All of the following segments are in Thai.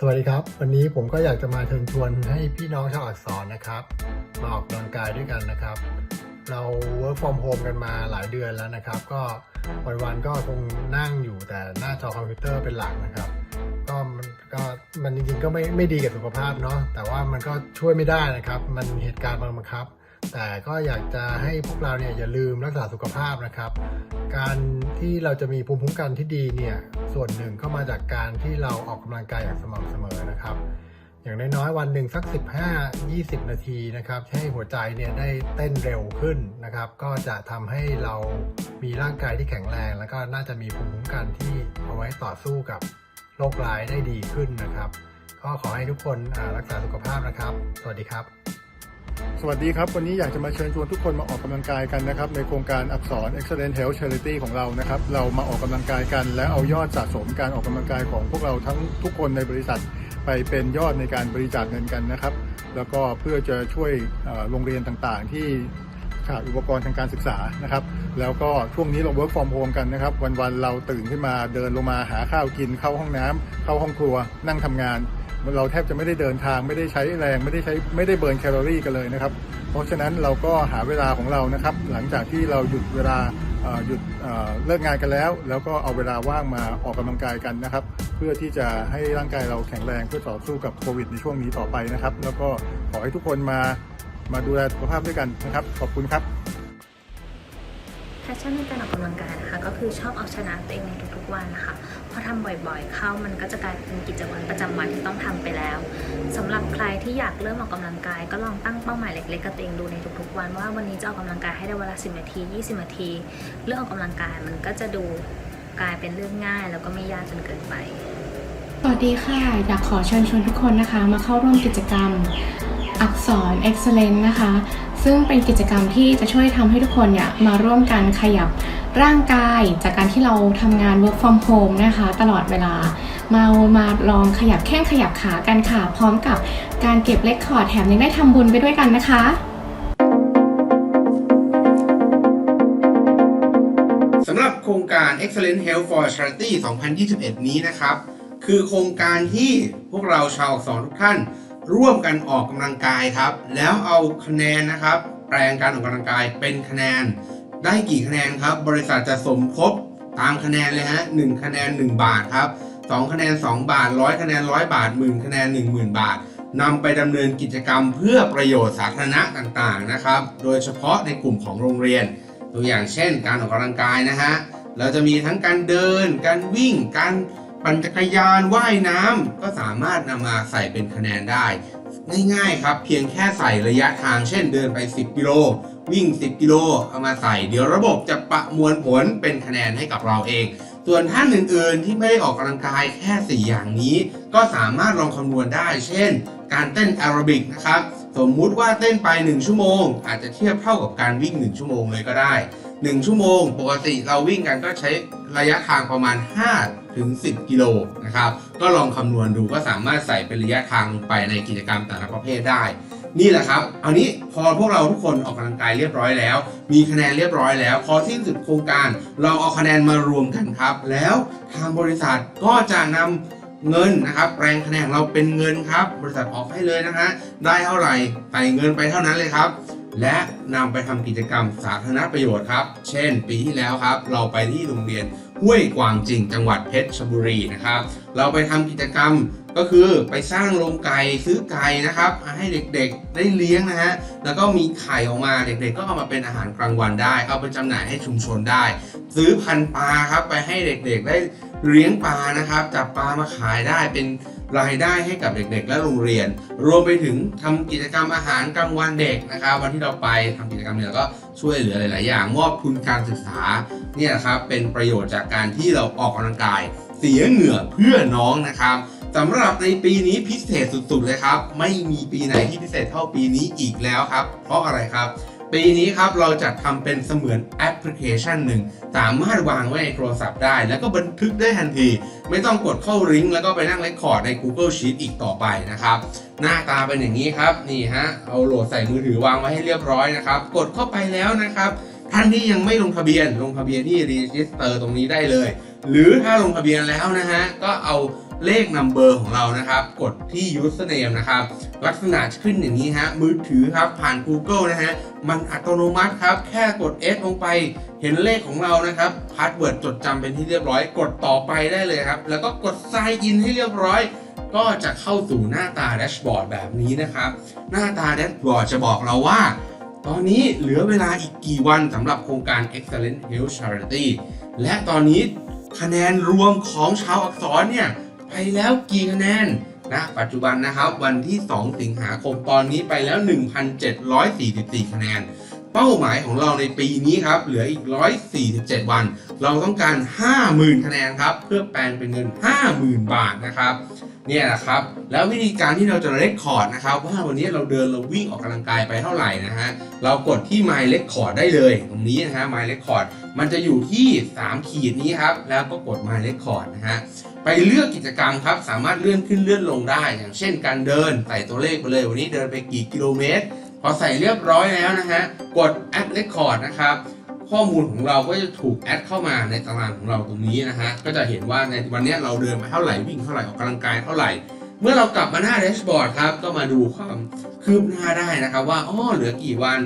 สวัสดีครับ วันนี้ผมก็อยากจะมาเชิญชวนให้พี่น้องชาวอักษรนะครับ มาออกกำลังกายด้วยกันนะครับ เรา work from home กันมาหลายเดือนแล้วนะครับ ก็วันๆก็คงนั่งอยู่แต่หน้าจอคอมพิวเตอร์เป็นหลักนะครับ ก็มันก็มันจริงๆก็ไม่ไม่ดีกับสุขภาพเนาะแต่ว่ามันก็ช่วยไม่ได้นะครับ มันเหตุการณ์บังคับ แต่ก็อยากจะให้พวกเราเนี่ยอย่าลืมรักษาสุขภาพนะครับ การที่เราจะมีภูมิคุ้มกันที่ดีเนี่ยส่วนหนึ่งก็มาจากการที่เราออกกำลังกายอย่างสม่ำเสมอนะครับ อย่างน้อยๆวันหนึ่งสัก 15-20 นาทีนะครับให้หัวใจเนี่ยได้เต้นเร็วขึ้นนะครับ ก็จะทำให้เรามีร่างกายที่แข็งแรง แล้วก็น่าจะมีภูมิคุ้มกันที่เอาไว้ต่อสู้กับโรคร้ายได้ดีขึ้นนะครับ ก็ขอให้ทุกคนรักษาสุขภาพนะครับ สวัสดีครับ สวัสดีครับ วันนี้อยากจะมาเชิญชวนทุกคนมาออกกำลังกายกันนะครับ ในโครงการอักษร Excellent Health Charity ของเรานะครับ เรามาออกกำลังกายกัน และเอายอดสะสมการออกกำลังกายของพวกเราทั้งทุกคนในบริษัท ไปเป็นยอดในการบริจาคเงินกันนะครับ แล้วก็เพื่อจะช่วยโรงเรียนต่างๆ ที่ขาดอุปกรณ์ทางการศึกษานะครับ แล้วก็ช่วงนี้เรา work from home กันนะครับ วันๆเราตื่นขึ้นมาเดินลงมาหาข้าวกินเข้าห้องน้ำเข้าห้องครัวนั่งทำงาน เราแทบจะไม่ได้เดินทางไม่ได้ใช้แรงไม่ได้ใช้ไม่ได้เบิร์นแคลอรี่กันเลยนะครับ เพราะฉะนั้นเราก็หาเวลาของเรานะครับ หลังจากที่เราหยุดเวลาหยุดเลิกงานกันแล้ว แล้วก็เอาเวลาว่างมาออกกำลังกายกันนะครับ เพื่อที่จะให้ร่างกายเราแข็งแรงเพื่อต่อสู้กับโควิดในช่วงนี้ต่อไปนะครับ แล้วก็ขอให้ทุกคนมามาดูแลสุขภาพด้วยกันนะครับ ขอบคุณครับ แพชชั่นในการออกกำลังกายนะคะก็คือชอบเอาชนะตัวเองในทุกๆวันนะคะพอทำบ่อยๆ เข้ามันก็จะกลายเป็นกิจวัตรประจำวันที่ต้องทำไปแล้วสำหรับใครที่อยากเริ่มออกกำลังกาย ก็ลองตั้งเป้าหมายเล็กๆกับตัวเองดูในทุกๆวันว่าวันนี้จะออกกำลังกายให้ได้เวลา10นาที20นาที เรื่องออกกำลังกายมันก็จะดูกลายเป็นเรื่องง่าย แล้วก็ไม่ยากจนเกินไปสวัสดีค่ะอยากขอเชิญชวนทุกคนนะคะ มาเข้าร่วมกิจกรรมอักษร Excellent นะคะ ซึ่งเป็นกิจกรรมที่จะช่วยทำให้ทุกคนเนี่ยมาร่วมกันขยับร่างกายจากการที่เราทำงาน work from home นะคะ ตลอดเวลามามาลองขยับแข้งขยับขากันค่ะ พร้อมกับการเก็บเลคคอร์ดแถมยังได้ทำบุญไปด้วยกันนะคะสำหรับโครงการ Excellent Health for Charity 2021 นี้นะครับ คือโครงการที่พวกเราชาวอักษรทุกท่าน ร่วมกันออกกำลังกายครับ แล้วเอาคะแนนนะครับ แปลงการออกกำลังกายเป็นคะแนน ได้กี่คะแนนครับ บริษัทจะสมทบตามคะแนนเลยฮะ1คะแนน 1 บาทครับ2คะแนน 2 บาท100คะแนน100บาทหมื่นคะแนน 10,000 บาทนำไปดำเนินกิจกรรมเพื่อประโยชน์สาธารณะต่างๆนะครับ โดยเฉพาะในกลุ่มของโรงเรียน ตัวอย่างเช่น การออกกำลังกายนะฮะเราจะมีทั้งการเดิน การวิ่ง การ ปั่นจักรยานว่ายน้ำก็สามารถนำมาใส่เป็นคะแนนได้ ง่ายๆครับ เพียงแค่ใส่ระยะทางเช่นเดินไป 10 กิโล วิ่ง 10 กิโลเอามาใส่ เดี๋ยวระบบจะประมวลผลเป็นคะแนนให้กับเราเอง ส่วนท่านอื่นๆ ที่ไม่ได้ออกกำลังกายแค่ 4 อย่างนี้ ก็สามารถลองคำนวณได้ เช่น การเต้นแอโรบิกนะครับสมมุติว่าเต้นไป 1 ชั่วโมง อาจจะเทียบเท่ากับการวิ่ง 1 ชั่วโมงเลยก็ได้ 1 ชั่วโมง ปกติเราวิ่งกันก็ใช้ระยะทางประมาณ 5 ถึง 10 กิโลนะครับ ก็ลองคำนวณดูก็สามารถใส่เป็นระยะทางลงไปในกิจกรรมแต่ละประเภทได้ นี่แหละครับ เอานี้พอพวกเราทุกคนออกกำลังกายเรียบร้อยแล้ว มีคะแนนเรียบร้อยแล้ว พอสิ้นสุดโครงการเราเอาคะแนนมารวมกันครับ แล้วทางบริษัทก็จะนำเงินนะครับแปลงคะแนนเราเป็นเงินครับ บริษัทออกให้เลยนะฮะได้เท่าไหร่ใส่เงินไปเท่านั้นเลยครับ และนำไปทำกิจกรรมสาธารณประโยชน์ครับ เช่น ปีที่แล้วครับ เราไปที่โรงเรียนห้วยกวางจริง จังหวัดเพชรบุรีนะครับ เราไปทำกิจกรรมก็คือไปสร้างโรงไก่ซื้อไก่นะครับ ให้เด็กๆได้เลี้ยงนะฮะแล้วก็มีไข่ออกมาเด็กๆ ก็เอามาเป็นอาหารกลางวันได้ เอาไปจำหน่ายให้ชุมชนได้ ซื้อพันปลาครับไปให้เด็กๆได้เลี้ยงปลานะครับจับปลามาขายได้เป็น รายได้ให้กับเด็กๆ และโรงเรียน รวมไปถึงทำกิจกรรมอาหารกลางวันเด็กนะครับ วันที่เราไปทำกิจกรรมเนี่ยก็ช่วยเหลือหลาย ๆ อย่างมอบทุนการศึกษาเนี่ยครับเป็นประโยชน์จากการที่เราออกกำลังกาย เสียเหงื่อเพื่อน้องนะครับสำหรับในปีนี้พิเศษสุด ๆ เลยครับ ไม่มีปีไหนที่พิเศษเท่าปีนี้อีกแล้วครับ เพราะอะไรครับ ปีนี้ครับเราจัดทำเป็นเสมือนแอปพลิเคชันหนึ่ง สามารถวางไว้ในโทรศัพท์ได้ แล้วก็บันทึกได้ทันที ไม่ต้องกดเข้าลิงก์แล้วก็ไปนั่งเรคคอร์ดใน Google Sheet อีกต่อไปนะครับ หน้าตาเป็นอย่างนี้ครับ นี่ฮะ เอาโหลดใส่มือถือวางไว้ให้เรียบร้อยนะครับ กดเข้าไปแล้วนะครับ ท่านที่ยังไม่ลงทะเบียน ลงทะเบียนที่รีจิสเตอร์ตรงนี้ได้เลย หรือถ้าลงทะเบียนแล้วนะฮะก็เอา เลขนัมเบอร์ของเรานะครับ กดที่ username นะครับ ลักษณะจะขึ้นอย่างนี้ฮะ มือถือครับผ่าน Google นะฮะ มันอัตโนมัติครับ แค่กด S ลงไปเห็นเลขของเรานะครับ พาสเวิร์ดจดจำเป็นที่เรียบร้อย กดต่อไปได้เลยครับ แล้วก็กด sign in ให้เรียบร้อยก็จะเข้าสู่หน้าตาแดชบอร์ดแบบนี้นะครับ หน้าตาแดชบอร์ดจะบอกเราว่า ตอนนี้เหลือเวลาอีกกี่วันสำหรับโครงการ Excellent Health Charity และตอนนี้คะแนนรวมของชาวอักษรเนี่ย แล้วกี่คะแนนนะปัจจุบันนะครับวันที่ 2 สิงหาคมตอนนี้ไปแล้ว 1,744 คะแนน เป้าหมายของเราในปีนี้ครับเหลืออีก 147 วัน เราต้องการ 50,000 คะแนนครับ เพื่อแปลงเป็นเงิน 50,000 บาทนะครับ เนี่ยแหละครับแล้ววิธีการที่เราจะเรคคอร์ดนะครับว่าวันนี้เราเดินเราวิ่งออกกำลังกายไปเท่าไหร่นะฮะเรากดที่ My Record ได้เลย ตรงนี้นะฮะ My Record มันจะอยู่ที่ 3 ขีดนี้ครับแล้วก็กด My Record นะฮะไปเลือกกิจกรรมครับสามารถเลื่อนขึ้นเลื่อนลงได้ อย่างเช่นการเดินใส่ตัวเลขไปเลย วันนี้เดินไปกี่กิโลเมตร พอใส่เรียบร้อยแล้วนะฮะกด Add Record นะครับ ข้อมูลของเราก็จะถูกแอดเข้ามาในตารางของเราตรงนี้นะฮะ ก็จะเห็นว่าในวันนี้เราเดินไปเท่าไหร่วิ่งเท่าไหร่ออกกำลังกายเท่าไหร่ เมื่อเรากลับมาหน้าแดชบอร์ดครับ ก็มาดูความคืบหน้าได้นะครับว่าอ๋อเหลือกี่วัน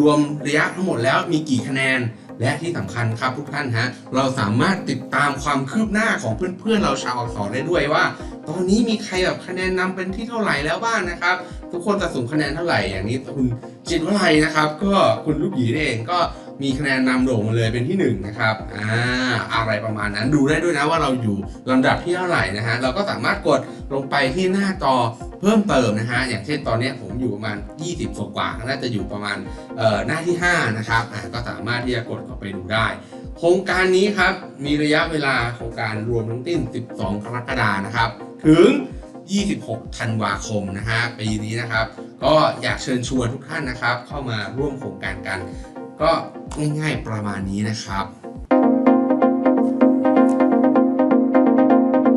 รวมระยะทั้งหมดแล้วมีกี่คะแนน และที่สำคัญครับทุกท่านฮะเราสามารถติดตามความคืบหน้าของเพื่อนๆเราชาวอักษรได้ด้วยว่า ตอนนี้มีใครแบบคะแนนนำเป็นที่เท่าไหร่แล้วบ้างนะครับ ทุกคนสะสมคะแนนเท่าไหร่อย่างนี้คุณจิตวลัยนะครับ ก็คุณลูกหยีเองก็ มีคะแนนนำโด่งมาเลยเป็นที่หนึ่งนะครับอ่าอะไรประมาณนั้นดูได้ด้วยนะว่าเราอยู่ลำดับที่เท่าไหร่นะฮะเราก็สามารถกดลงไปที่หน้าจอเพิ่มเติมนะฮะอย่างเช่นตอนนี้ผมอยู่ประมาณ 20กว่าๆน่าจะอยู่ประมาณเอ่อหน้าที่ 5 นะครับอ่าก็สามารถที่จะกดเข้าไปดูได้โครงการนี้ครับมีระยะเวลาโครงการรวมทั้งสิ้น 12 กรกฎานะครับ ถึง 26 ธันวาคมนะฮะปีนี้นะครับ ก็อยากเชิญชวนทุกท่านนะครับ เข้ามาร่วมโครงการกัน ก็ง่ายๆประมาณนี้นะครับ